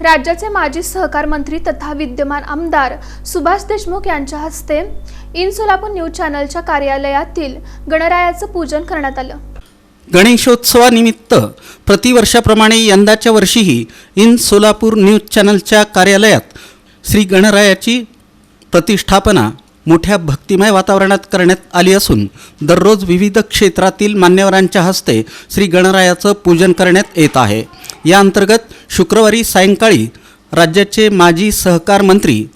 राज्याचे माजी सहकार मंत्री तथा विद्यमान आमदार सुभाष देशमुख यांच्या हस्ते इन सोलापूर न्यूज चॅनलच्या कार्यालयातील गणरायाचं पूजन करण्यात आलं. गणेशोत्सवानिमित्त प्रतिवर्षाप्रमाणे यंदाच्या वर्षीही इन सोलापूर न्यूज चॅनलच्या कार्यालयात श्री गणरायाची प्रतिष्ठापना मोठ्या भक्तिमय वातावरणात करण्यात आली असून दररोज विविध क्षेत्रातील मान्यवरांच्या हस्ते श्री गणरायाचं पूजन करण्यात येत आहे. या अंतर्गत शुक्रवारी सायंकाळी राज्याचे माजी सहकार मंत्री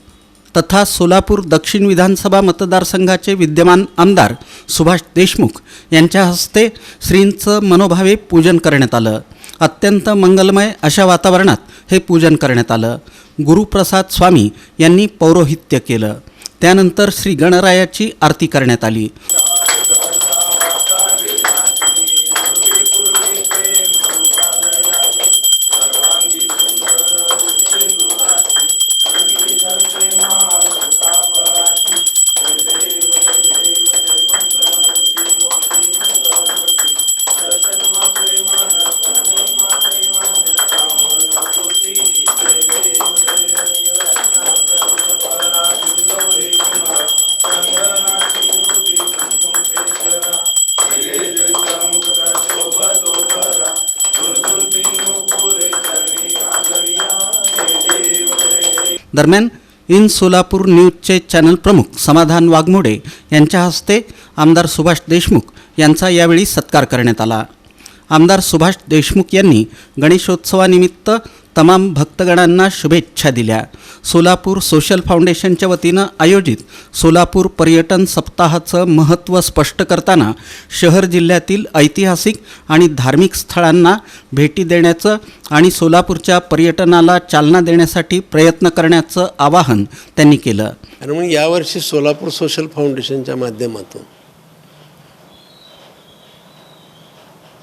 तथा सोलापूर दक्षिण विधानसभा मतदारसंघाचे विद्यमान आमदार सुभाष देशमुख यांच्या हस्ते श्रींचं मनोभावे पूजन करण्यात आलं. अत्यंत मंगलमय अशा वातावरणात हे पूजन करण्यात आलं. गुरुप्रसाद स्वामी यांनी पौरोहित्य केलं. त्यानंतर श्री गणरायाची आरती करण्यात आली. दरम्यान इन सोलापूर न्यूजचे चॅनल प्रमुख समाधान वाघमोडे यांच्या हस्ते आमदार सुभाष देशमुख यांचा यावेळी सत्कार करण्यात आला. आमदार सुभाष देशमुख यांनी गणेशोत्सवानिमित्त तमाम भक्तगणांना शुभेच्छा दिल्या. सोलापूर सोशल फाउंडेशनच्या वतीनं आयोजित सोलापूर पर्यटन सप्ताहाचं महत्त्व स्पष्ट करताना शहर जिल्ह्यातील ऐतिहासिक आणि धार्मिक स्थळांना भेटी देण्याचं आणि सोलापूरच्या पर्यटनाला चालना देण्यासाठी प्रयत्न करण्याचं आवाहन त्यांनी केलं. आणि यावर्षी सोलापूर सोशल फाउंडेशनच्या माध्यमातून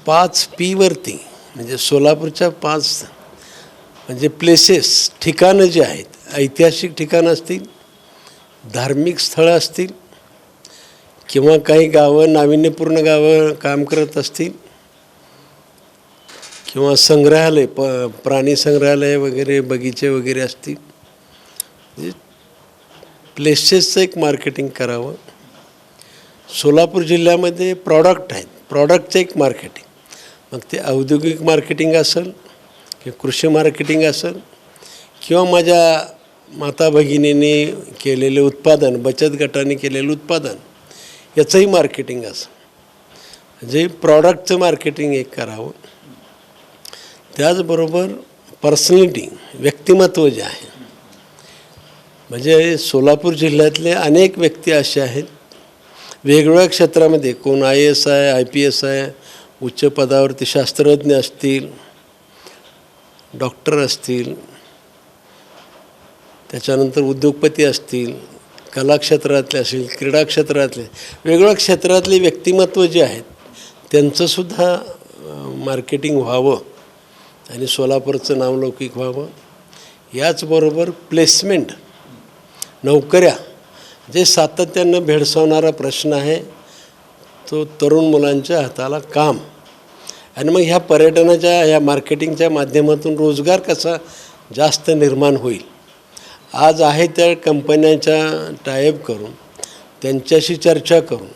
पाच पीवरती म्हणजे सोलापूरच्या पाच म्हणजे प्लेसेस ठिकाणं जी आहेत ऐतिहासिक ठिकाणं असतील धार्मिक स्थळं असतील किंवा काही गावं नाविन्यपूर्ण गावं काम करत असतील किंवा संग्रहालय प प्राणी संग्रहालय वगैरे बगीचे वगैरे असतील म्हणजे प्लेसेसचं एक मार्केटिंग करावं. सोलापूर जिल्ह्यामध्ये प्रॉडक्ट आहेत. प्रॉडक्टचं एक मार्केटिंग मग ते औद्योगिक मार्केटिंग असेल किंवा कृषी मार्केटिंग असेल किंवा माझ्या माता भगिनीने केलेले उत्पादन बचत गटाने केलेलं उत्पादन याचंही मार्केटिंग असेल. म्हणजे प्रॉडक्टचं मार्केटिंग एक करावं. त्याचबरोबर पर्सनॅलिटी व्यक्तिमत्व जे आहे. म्हणजे सोलापूर जिल्ह्यातले अनेक व्यक्ती असे आहेत. वेगवेगळ्या क्षेत्रामध्ये कोण आय एस आहे आय पी एस आहे उच्च पदावरती शास्त्रज्ञ असतील डॉक्टर असतील त्याच्यानंतर उद्योगपती असतील कला क्षेत्रातले असतील क्रीडा क्षेत्रातले वेगवेगळ्या क्षेत्रातले व्यक्तिमत्व जे आहेत त्यांचंसुद्धा मार्केटिंग व्हावं आणि सोलापूरचं नावलौकिक व्हावं. याचबरोबर प्लेसमेंट नोकऱ्या जे सातत्यानं भेडसावणारा प्रश्न आहे तो तरुण मुलांच्या हाताला काम. आणि मग ह्या पर्यटनाच्या ह्या मार्केटिंगच्या माध्यमातून रोजगार कसा जास्त निर्माण होईल? आज आहे त्या कंपन्यांच्या टायअप करून त्यांच्याशी चर्चा करून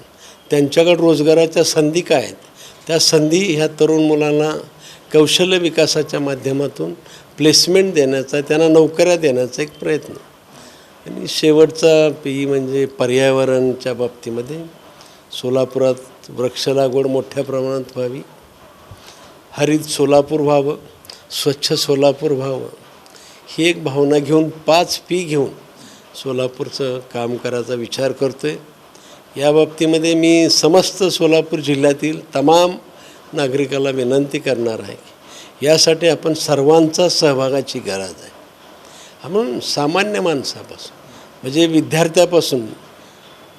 त्यांच्याकडे रोजगाराच्या संधी काय आहेत? त्या संधी ह्या तरुण मुलांना कौशल्य विकासाच्या माध्यमातून प्लेसमेंट देण्याचा त्यांना नोकऱ्या देण्याचा एक प्रयत्न. आणि शेवटचा पी म्हणजे पर्यावरणच्या बाबतीमध्ये सोलापुरात वृक्ष लागवड मोठ्या प्रमाणात व्हावी. हरित सोलापूर व्हावं स्वच्छ सोलापूर व्हावं. ही एक भावना घेऊन पाच पी घेऊन सोलापूरचं काम करायचा विचार करतो आहे या बाबतीमध्ये मी समस्त सोलापूर जिल्ह्यातील तमाम नागरिकाला विनंती करणार आहे. यासाठी आपण सर्वांचा सहभागाची गरज आहे. म्हणून सामान्य माणसापासून म्हणजे विद्यार्थ्यापासून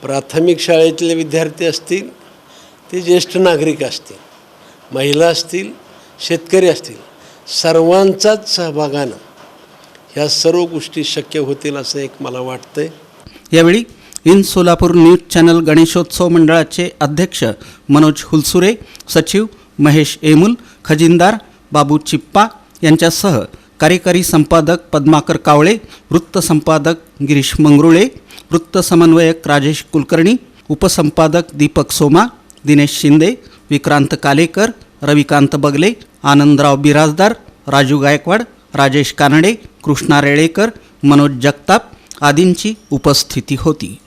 प्राथमिक शाळेतले विद्यार्थी असतील ते ज्येष्ठ नागरिक असतील महिला असतील शेतकरी असतील सर्वांचाच सहभागानं ह्या सर्व गोष्टी शक्य होतील असं एक मला वाटतं आहे यावेळी in Solapur news channel Ganeshotsav मंडळाचे अध्यक्ष मनोज हुलसुरे सचिव महेश एमुल खजिनदार बाबू चिप्पा यांच्यासह कार्यकारी संपादक पद्माकर कावळे वृत्तसंपादक गिरीश मंगरुळे वृत्त समन्वयक राजेश कुलकर्णी उपसंपादक दीपक सोमा दिनेश शिंदे विक्रांत कालेकर रविकांत बगले आनंदराव बिराजदार राजू गायकवाड राजेश कानडे कृष्णा रेळेकर मनोज जगताप आदींची उपस्थिती होती.